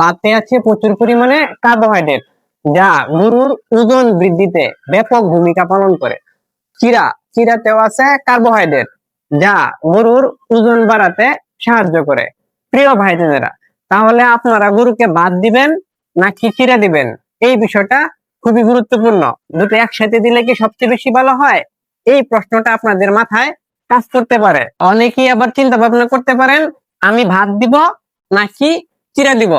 ভাতে আছে প্রচুর পরিমাণে কার্বোহাইড্রেট, যা গরুর ওজন বৃদ্ধিতে ব্যাপক ভূমিকা পালন করে। চিরা, চিরাতেও আছে কার্বোহাইড্রেট, যা গরুর ওজন বাড়াতে সাহায্য করে। প্রিয় ভাই বোনেরা তাহলে আপনারা গরুকে বাদ দিবেন নাকি চিরা দিবেন? এই বিষয়টা খুবই গুরুত্বপূর্ণ। দুটো একসাথে দিলে কি সবচেয়ে বেশি ভালো হয়? এই প্রশ্নটা আপনাদের মাথায় কাজ করতে পারে। অনেকেই আবার চিন্তা ভাবনা করতে পারেন, আমি ভাত দিব নাকি চিরা দিব?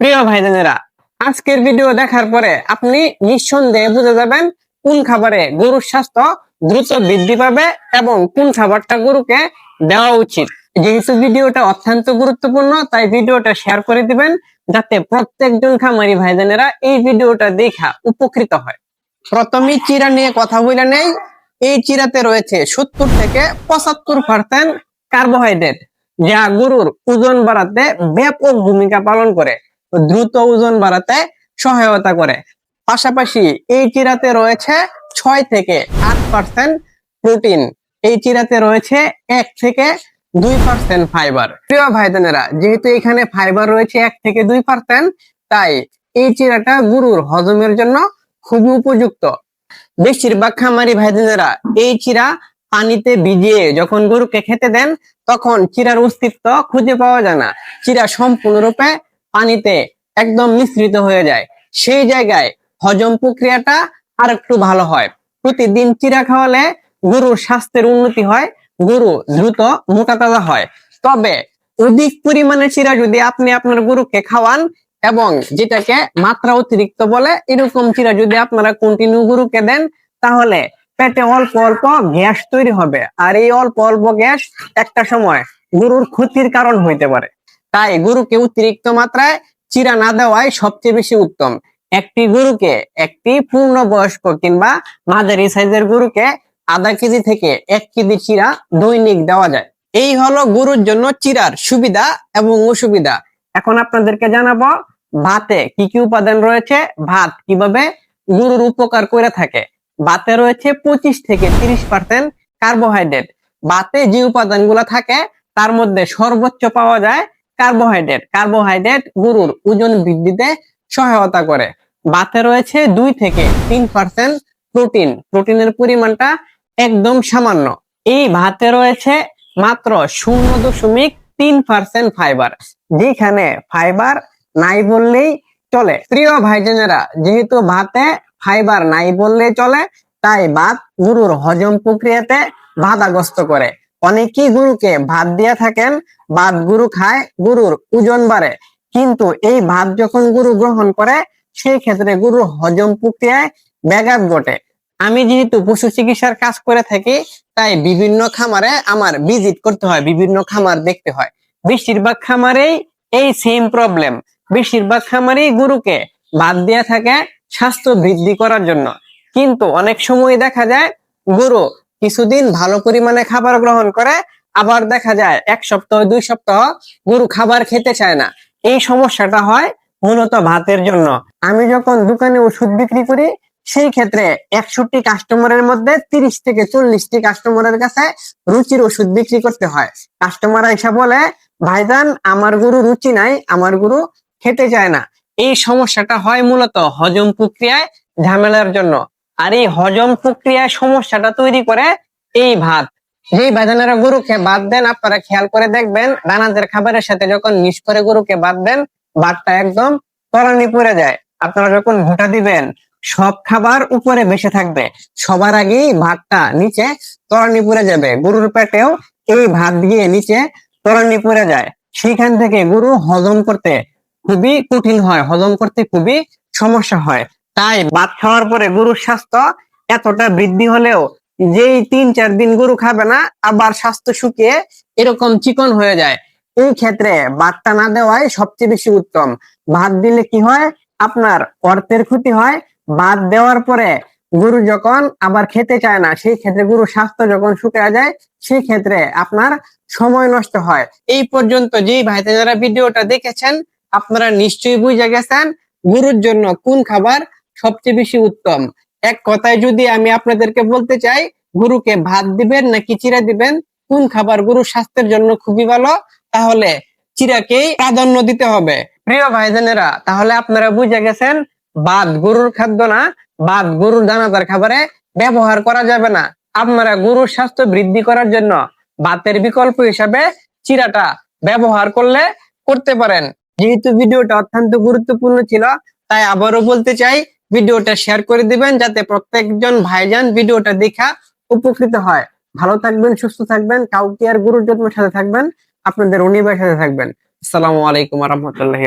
প্রিয় ভাই বোনেরা আজকের ভিডিও দেখার পরে আপনি নিঃসন্দেহে বুঝে যাবেন কোন খাবারে গরুর স্বাস্থ্য দ্রুত বৃদ্ধি পাবে এবং কোন খাবারটা গরুকে দেওয়া উচিত। যেহেতু ভিডিওটা অত্যন্ত গুরুত্বপূর্ণ, তাই ভিডিওটা শেয়ার করে দিবেন যাতে প্রত্যেকজন খামারি ভাই বোনেরা এই ভিডিওটা দেখা উপকৃত হয়। প্রথমে চিরা নিয়ে কথা বলে নেই। এই চিরাতে রয়েছে সত্তর থেকে পঁচাত্তর পার্সেন্ট কার্বোহাইড্রেট যা গরুর ওজন বাড়াতে ব্যাপক ভূমিকা পালন করে। দ্রুত ওজন বাড়াতে সহায়তা করে। পাশাপাশি এই চিরাতে রয়েছে ছয় থেকে আট পার্সেন্ট প্রোটিন এই চিরাতে রয়েছে এক থেকে দুই পার্সেন্ট ফাইবার প্রিয় ভাই বোনেরা যেহেতু এখানে ফাইবার রয়েছে এক থেকে দুই পার্সেন্ট তাই এই চিরাটা গরুর হজমের জন্য খুবই উপযুক্ত। বেশিরভাগ খামারি ভাই বোনেরা এই চিরা পানিতে ভিজিয়ে যখন গরুকে খেতে দেন, তখন চিরার অস্তিত্ব খুঁজে পাওয়া যায় না। চিরা সম্পূর্ণরূপে পানিতে একদম মিশ্রিত হয়ে যায়। সেই জায়গায় হজম প্রক্রিয়াটা আর একটু ভালো হয়। প্রতিদিন চিরা খাওয়ালে গরুর স্বাস্থ্যের উন্নতি হয়, গরু দ্রুত মোটা তাজা হয়। তবে অধিক পরিমাণে চিরা যদি আপনি আপনার গরুকে খাওয়ান এবং যেটাকে মাত্রা অতিরিক্ত বলে এরকম চিরা যদি আপনারা কন্টিনিউ গরুকে দেন, তাহলে পেটে অল্প অল্প গ্যাস তৈরি হবে। আর এই অল্প অল্প গ্যাস একটা সময় গরুর ক্ষতির কারণ হইতে পারে। তাই গরুকে অতিরিক্ত মাত্রায় চিরা না দেওয়াই সবচেয়ে বেশি উত্তম। একটি গরুকে একটি পূর্ণ বয়স্ক কিংবা মাঝারি সাইজের গরুকে আধা কেজি থেকে এক কেজি চিরা দৈনিক দেওয়া যায়। এই হলো গরুর জন্য চিরার সুবিধা এবং অসুবিধা। এখন আপনাদেরকে জানাব, ভাতে কি কি উপাদান রয়েছে? ভাত কীভাবে গরুর উপকার করে থাকে? ভাতে রয়েছে পঁচিশ থেকে তিরিশ পার্সেন্ট কার্বোহাইড্রেট। ভাতে যে উপাদানগুলো থাকে, তার মধ্যে সর্বোচ্চ পাওয়া যায় কার্বোহাইড্রেট। কার্বোহাইড্রেট গরুর ওজন বৃদ্ধিতে সহায়তা করে। ভাতে রয়েছে দুই থেকে তিন পার্সেন্ট প্রোটিন। প্রোটিনের পরিমাণটা একদম সামান্য। এই ভাতে রয়েছে মাত্র শূন্য দশমিক তিন পার্সেন্ট ফাইবার যেখানে ফাইবার নাই বললেই চলে। প্রিয় ভাইজনেরা, যেহেতু ভাতে ফাইবার নাই বললেই চলে, তাই ভাত গরুর হজম প্রক্রিয়াতে বাধাগ্রস্ত করে। অনেকেই গুরুকে ভাত দিয়ে থাকেন, ভাত গুরু খায়, গুরুর ওজন বাড়ে। কিন্তু এই ভাত যখন গুরু গ্রহণ করে, সেই ক্ষেত্রে গরুর হজম প্রক্রিয়ায় ব্যাঘাত ঘটে। আমি যেহেতু পশু চিকিৎসার কাজ করে থাকি, তাই বিভিন্ন খামারে আমার ভিজিট করতে হয়, বিভিন্ন খামার দেখতে হয়। বেশিরভাগ খামারেই এই সেম প্রবলেম বেশিরভাগ খামারেই গরুকে ভাত দেয়া থাকে স্বাস্থ্য বৃদ্ধি করার জন্য। কিন্তু অনেক সময় দেখা যায়, গরু কিছুদিন ভালো পরিমাণে খাবার গ্রহণ করে, আবার দেখা যায় এক সপ্তাহ, দুই সপ্তাহ গরু খাবার খেতে চায় না। এই সমস্যাটা হয় মূলত ভাতের জন্য। আমি যখন দোকানে ওষুধ বিক্রি করি, সেই ক্ষেত্রে একষট্টি কাস্টমারের মধ্যে তিরিশ থেকে চল্লিশটি কাস্টমারের কাছে রুচির ওষুধ বিক্রি করতে হয়। কাস্টমার এসে বলে, ভাইজান, আমার গরু রুচি নাই, আমার গরু খেতে চায় না। এই সমস্যাটা হয় মূলত হজম প্রক্রিয়ায় ঝামেলার জন্য। আর এই হজম প্রক্রিয়ায় সমস্যাটা তৈরি করে এই ভাত। যেই বাজানেরা গরুকে বাদ দেন, আপনারা খেয়াল করে দেখবেন দানাদের খাবারের সাথে যখন মিশ করে গরুকে বাদ দেন, ভাতটা একদম তলানি পড়ে যায়। আপনারা যখন ভুটা দিবেন, সব খাবার উপরে বেশি থাকবে। সবার আগেই ভাতটা নিচে তলানি পড়ে যাবে। গরুর পেটেও এই ভাত দিয়ে নিচে তলানি পড়ে যায়। সেখান থেকে গরু হজম করতে খুবই কঠিন হয়, হজম করতে খুবই সমস্যা হয়। তাই ভাত খাওয়ার পরে গরুর স্বাস্থ্য এতটা বৃদ্ধি হলেও যেই তিন, চার দিন গরু খাবে না, আবার স্বাস্থ্য শুকিয়ে এরকম চিকন হয়ে যায়। এই ক্ষেত্রে ভাতটা না দেওয়াই সবচেয়ে বেশি উত্তম। ভাত দিলে কি হয়? আপনার অর্থের ক্ষতি হয়। ভাত দেওয়ার পরে গরু যখন আবার খেতে চায় না, সেই ক্ষেত্রে গরুর স্বাস্থ্য যখন শুকিয়ে যায়, সেই ক্ষেত্রে আপনার সময় নষ্ট হয়। এই পর্যন্ত যেই ভাইতে যারা ভিডিওটা দেখেছেন, আপনারা নিশ্চয়ই বুঝে গেছেন গরুর জন্য কোন খাবার সবচেয়ে বেশি উত্তম। এক কথায় যদি আমি আপনাদেরকে বলতে চাই, গরুকে ভাত দিবেন নাকি চিরা দিবেন? কোন খাবার গরুর স্বাস্থ্যের জন্য খুবই ভালো? তাহলে চিরাকেই প্রাধান্য দিতে হবে। প্রিয় ভাইজানেরা, তাহলে আপনারা বুঝে গেছেন বাদ গরুর খাদ্য না বাদ গরুর দানাদার খাবারে ব্যবহার করা যাবে না। আপনারা গরুর স্বাস্থ্য বৃদ্ধি করার জন্য বাতের বিকল্প হিসাবে চিরাটা ব্যবহার করলে করতে পারেন। যেহেতু ভিডিওটা অত্যন্ত গুরুত্বপূর্ণ ছিল, তাই আবারও বলতে চাই ভিডিওটা শেয়ার করে দিবেন যাতে প্রত্যেকজন ভাইজান ভিডিওটা দেখা উপকৃত হয়। ভালো থাকবেন, সুস্থ থাকবেন, কাউকে আর গুরুর যত্নের সাথে থাকবেন, আপনাদের অনিবার সাথে থাকবেন। আসসালামু আলাইকুম রহমতুল্লাহি